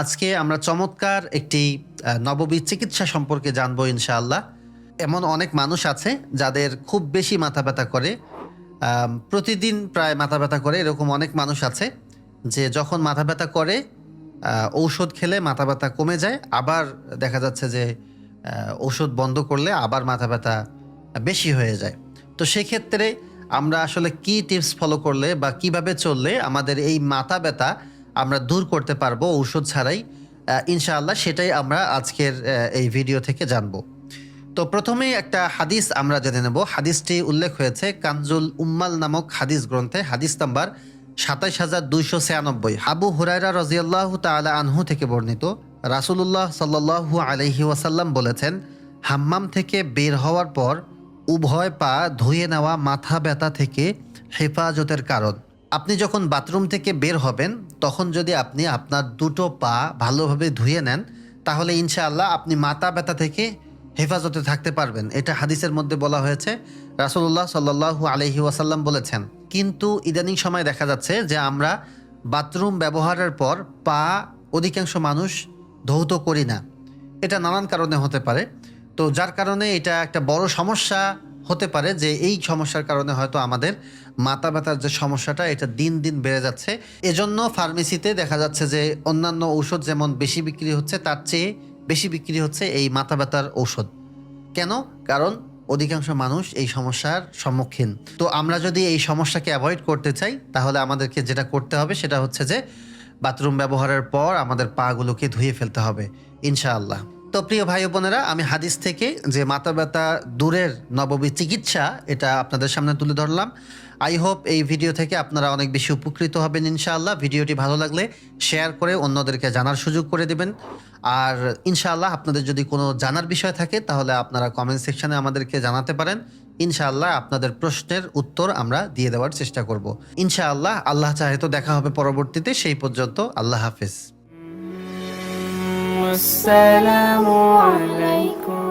আজকে আমরা চমৎকার একটি নববী চিকিৎসা সম্পর্কে জানব ইনশাআল্লাহ। এমন অনেক মানুষ আছে যাদের খুব বেশি মাথা ব্যথা করে প্রতিদিন প্রায় মাথা ব্যথা করে, এরকম অনেক মানুষ আছে যে যখন মাথা ব্যথা করে ঔষধ খেলে মাথা ব্যথা কমে যায়, আবার দেখা যাচ্ছে যে ঔষধ বন্ধ করলে আবার মাথা ব্যথা বেশি হয়ে যায়। তো সেক্ষেত্রে আমরা আসলে কি টিপস ফলো করলে বা কীভাবে চললে আমাদের এই মাথা ব্যথা আমরা দূর করতে পারব ঔষধ ছাড়াই। ইনশাআল্লাহ সেটাই আমরা আজকের এই ভিডিও থেকে জানব। তো প্রথমেই একটা হাদিস আমরা জেনে নেব। হাদিসটি উল্লেখ হয়েছে কানজুল উম্মাল নামক হাদিস গ্রন্থে, হাদিস নাম্বার সাতাইশ হাজার দুইশো ছিয়ানব্বই। হাবু হুরাইরা রাজিয়াল্লাহ তালা আনহু থেকে বর্ণিত। রাসুলুল্লাহ সাল্লাহু আলহি ওয়াসাল্লাম বলেছেন, হাম্মাম থেকে বের হওয়ার পর উভয় পা ধুয়ে নেওয়া মাথা ব্যথা থেকে হেফাজতের কারণ। আপনি যখন বাথরুম থেকে বের হবেন তখন যদি আপনি আপনার দুটো পা ভালোভাবে ধুয়ে নেন, তাহলে ইনশাআল্লাহ আপনি মাথা ব্যথা থেকে হেফাজতে থাকতে পারবেন। এটা হাদিসের মধ্যে বলা হয়েছে রাসুল্লাহ সাল্লাহু আলহি ওয়াসাল্লাম বলেছেন, কিন্তু ইদানিং সময় দেখা যাচ্ছে যে আমরা বাথরুম ব্যবহারের পর পা অধিকাংশ মানুষ ধৌত করি না। এটা নানান কারণে হতে পারে। তো যার কারণে এটা একটা বড় সমস্যা হতে পারে যে এই সমস্যার কারণে হয়তো আমাদের মাথা ব্যথার যে সমস্যাটা, এটা দিন দিন বেড়ে যাচ্ছে। এজন্য ফার্মেসিতে দেখা যাচ্ছে যে অন্যান্য ঔষধ যেমন বেশি বিক্রি হচ্ছে, তার চেয়ে বেশি বিক্রি হচ্ছে এই মাথা ব্যথার ঔষধ। কেন? কারণ অধিকাংশ মানুষ এই সমস্যার সম্মুখীন। তো আমরা যদি এই সমস্যাকে অ্যাভয়েড করতে চাই, তাহলে আমাদেরকে যেটা করতে হবে, সেটা হচ্ছে যে বাথরুম ব্যবহারের পর আমাদের পাগুলোকে ধুয়ে ফেলতে হবে, ইনশাআল্লাহ। তো প্রিয় ভাই বোনেরা, আমি হাদিস থেকে যে মাথা ব্যথা দূরের নববী চিকিৎসা, এটা আপনাদের সামনে তুলে ধরলাম। আই হোপ এই ভিডিও থেকে আপনারা অনেক বেশি উপকৃত হবেন ইনশাআল্লাহ। ভিডিওটি ভালো লাগলে শেয়ার করে অন্যদেরকে জানার সুযোগ করে দেবেন। আর ইনশাআল্লাহ আপনাদের যদি কোনো জানার বিষয় থাকে, তাহলে আপনারা কমেন্ট সেকশনে আমাদেরকে জানাতে পারেন। ইনশাআল্লাহ আপনাদের প্রশ্নের উত্তর আমরা দিয়ে দেওয়ার চেষ্টা করব। ইনশাআল্লাহ, আল্লাহ চাহে তো দেখা হবে পরবর্তীতে, সেই পর্যন্ত আল্লাহ হাফিজ। والسلام عليكم